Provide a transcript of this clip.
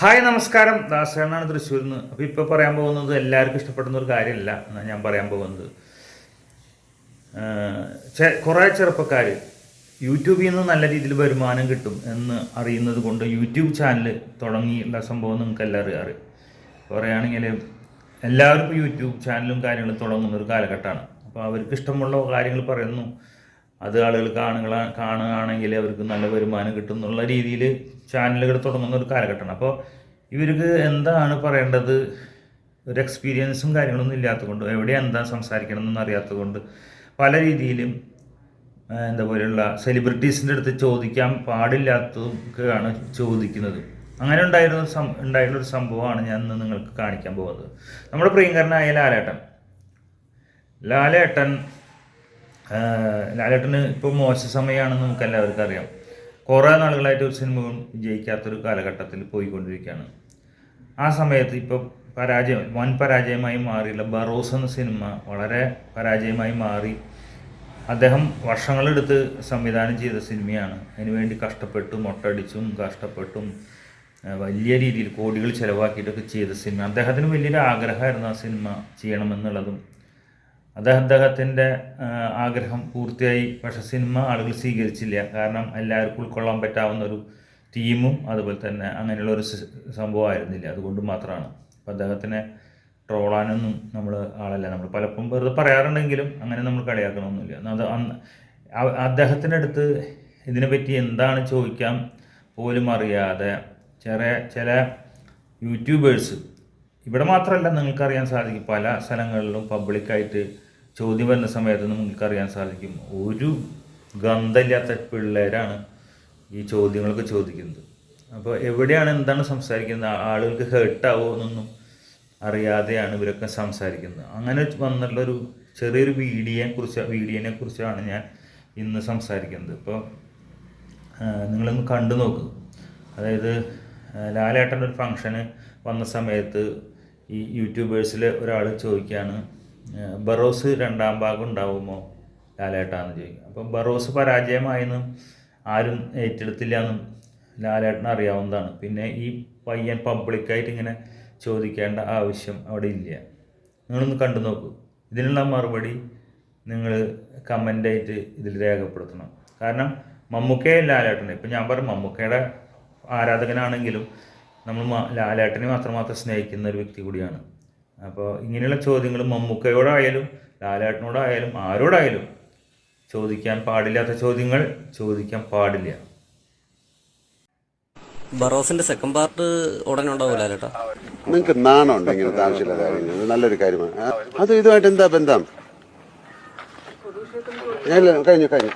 Hi നമസ്കാരം. ദാസേണാണ് തൃശ്ശൂരിൽ നിന്ന്. അപ്പോൾ ഇപ്പോൾ പറയാൻ പോകുന്നത് എല്ലാവർക്കും ഇഷ്ടപ്പെടുന്ന ഒരു കാര്യമല്ല. എന്നാണ് ഞാൻ പറയാൻ പോകുന്നത്. കുറേ ചെറുപ്പക്കാർ യൂട്യൂബിൽ നിന്ന് നല്ല രീതിയിൽ വരുമാനം കിട്ടും എന്ന് അറിയുന്നത് കൊണ്ട് യൂട്യൂബ് ചാനൽ തുടങ്ങിയുള്ള സംഭവം നിങ്ങൾക്ക് എല്ലാവരും അറിയാം. പറയുകയാണെങ്കിൽ എല്ലാവർക്കും യൂട്യൂബ് ചാനലും കാര്യങ്ങളും തുടങ്ങുന്ന ഒരു കാലഘട്ടമാണ്. അപ്പോൾ അവർക്ക് ഇഷ്ടമുള്ള കാര്യങ്ങൾ പറയുന്നു. അത് ആളുകൾ കാണുക കാണുകയാണെങ്കിൽ അവർക്ക് നല്ല വരുമാനം കിട്ടും എന്നുള്ള രീതിയിൽ ചാനലുകൾ തുടങ്ങുന്ന ഒരു കാലഘട്ടമാണ്. അപ്പോൾ ഇവർക്ക് എന്താണ് പറയേണ്ടത്? ഒരു എക്സ്പീരിയൻസും കാര്യങ്ങളൊന്നും ഇല്ലാത്തതുകൊണ്ട് എവിടെ എന്താ സംസാരിക്കണം എന്നൊന്നും അറിയാത്തത് കൊണ്ട് പല രീതിയിലും എന്താ പോലെയുള്ള സെലിബ്രിറ്റീസിന്റെ അടുത്ത് ചോദിക്കാൻ പാടില്ലാത്തതൊക്കെയാണ് ചോദിക്കുന്നത്. അങ്ങനെ ഉണ്ടായിരുന്ന സം ഒരു സംഭവമാണ് ഞാൻ ഇന്ന് നിങ്ങൾക്ക് കാണിക്കാൻ പോകുന്നത്. നമ്മുടെ പ്രിയങ്കരനായ ലാലേട്ടൻ. ലാലേട്ടൻ ലാലേട്ടന് ഇപ്പോൾ മോശ സമയമാണെന്ന് നമുക്ക് എല്ലാവർക്കും അറിയാം. കുറേ നാളുകളായിട്ട് ഒരു സിനിമകളും വിജയിക്കാത്തൊരു കാലഘട്ടത്തിൽ പോയിക്കൊണ്ടിരിക്കുകയാണ്. ആ സമയത്ത് ഇപ്പോൾ പരാജയം വൻ പരാജയമായി മാറിയുള്ള ബറോസ് എന്ന സിനിമ വളരെ പരാജയമായി മാറി. അദ്ദേഹം വർഷങ്ങളെടുത്ത് സംവിധാനം ചെയ്ത സിനിമയാണ്. അതിനുവേണ്ടി കഷ്ടപ്പെട്ടും മൊട്ടടിച്ചും കഷ്ടപ്പെട്ടും വലിയ രീതിയിൽ കോടികൾ ചിലവാക്കിയിട്ടൊക്കെ ചെയ്ത സിനിമ. അദ്ദേഹത്തിന് വലിയൊരു ആഗ്രഹമായിരുന്നു ആ സിനിമ ചെയ്യണമെന്നുള്ളതും. അദ്ദേഹം അദ്ദേഹത്തിന്റെ ആഗ്രഹം പൂർത്തിയായി. പക്ഷെ സിനിമ ആളുകൾ സ്വീകരിച്ചില്ല. കാരണം എല്ലാവർക്കും ഉൾക്കൊള്ളാൻ പറ്റാവുന്ന ഒരു ടീമും അതുപോലെ തന്നെ അങ്ങനെയുള്ള ഒരു സംഭവമായിരുന്നില്ല അതുകൊണ്ട് മാത്രമാണ്. അപ്പോൾ അദ്ദേഹത്തിനെ ട്രോളാനൊന്നും നമ്മൾ ആളല്ല. നമ്മൾ പലപ്പോഴും വെറുതെ പറയാറുണ്ടെങ്കിലും അങ്ങനെ നമ്മൾ കളിയാക്കണമൊന്നുമില്ല. അത് അദ്ദേഹത്തിന്റെ അടുത്ത് ഇതിനെപ്പറ്റി എന്താണ് ചോദിക്കാൻ പോലും അറിയാതെ ചെറിയ ചില യൂട്യൂബേഴ്സ് ഇവിടെ മാത്രമല്ല നിങ്ങൾക്കറിയാൻ സാധിക്കും പല സ്ഥലങ്ങളിലും പബ്ലിക്കായിട്ട് ചോദ്യം വരുന്ന സമയത്ത് നിങ്ങൾക്കറിയാൻ സാധിക്കും. ഒരു ഗന്ധമില്ലാത്ത പിള്ളേരാണ് ഈ ചോദ്യങ്ങളൊക്കെ ചോദിക്കുന്നത്. അപ്പോൾ എവിടെയാണ് എന്താണ് സംസാരിക്കുന്നത്? ആളുകൾക്ക് ഹേർട്ടാവോ എന്നൊന്നും അറിയാതെയാണ് ഇവരൊക്കെ സംസാരിക്കുന്നത്. അങ്ങനെ വന്നിട്ടുള്ളൊരു ചെറിയൊരു വീഡിയോയെ കുറിച്ച് വീഡിയോനെ കുറിച്ചാണ് ഞാൻ ഇന്ന് സംസാരിക്കുന്നത്. ഇപ്പോൾ നിങ്ങളൊന്ന് കണ്ടു നോക്കൂ. അതായത് ലാലേട്ടന്റെ ഒരു ഫങ്ഷന് വന്ന സമയത്ത് ഈ യൂട്യൂബേഴ്സിൽ ഒരാൾ ചോദിക്കുകയാണ് ബറോസ് രണ്ടാം ഭാഗം ഉണ്ടാവുമോ ലാലേട്ടാന്ന് ചോദിക്കും. അപ്പം ബറോസ് പരാജയമായെന്നും ആരും ഏറ്റെടുത്തില്ല എന്നും ലാലേട്ടന് അറിയാവുന്നതാണ്. പിന്നെ ഈ പയ്യൻ പബ്ലിക്കായിട്ട് ഇങ്ങനെ ചോദിക്കേണ്ട ആവശ്യം അവിടെ ഇല്ല. നിങ്ങളൊന്ന് കണ്ടു നോക്കൂ. ഇതിനുള്ള മറുപടി നിങ്ങൾ കമന്റായിട്ട് ഇതിൽ രേഖപ്പെടുത്തണം. കാരണം മമ്മൂക്കയെ ലാലേട്ടനെ. ഇപ്പം ഞാൻ പറയും മമ്മൂക്കയുടെ ആരാധകനാണെങ്കിലും നമ്മൾ ലാലേട്ടനെ മാത്രമാത്രം സ്നേഹിക്കുന്ന ഒരു വ്യക്തി കൂടിയാണ്. അപ്പോൾ ഇങ്ങനെയുള്ള ചോദ്യങ്ങൾ മമ്മൂക്കയോടായാലും ലാലേട്ടനോടായാലും ആരോടായാലും ചോദിക്കാൻ പാടില്ലാത്ത ചോദ്യങ്ങൾ ചോദിക്കാൻ പാടില്ല. ബറോസിന്റെ സെക്കൻഡ് പാർട്ട് ഉടനെ ഉണ്ടാവൂല നിങ്ങൾക്ക് നാണമുണ്ട് ഇങ്ങനത്തെ ആവശ്യമില്ല കാര്യങ്ങൾ നല്ലൊരു കാര്യമാണ്. അത് ഇതുമായിട്ട് എന്താ ബന്ധം? ഞാൻ കഴിഞ്ഞു കഴിഞ്ഞു.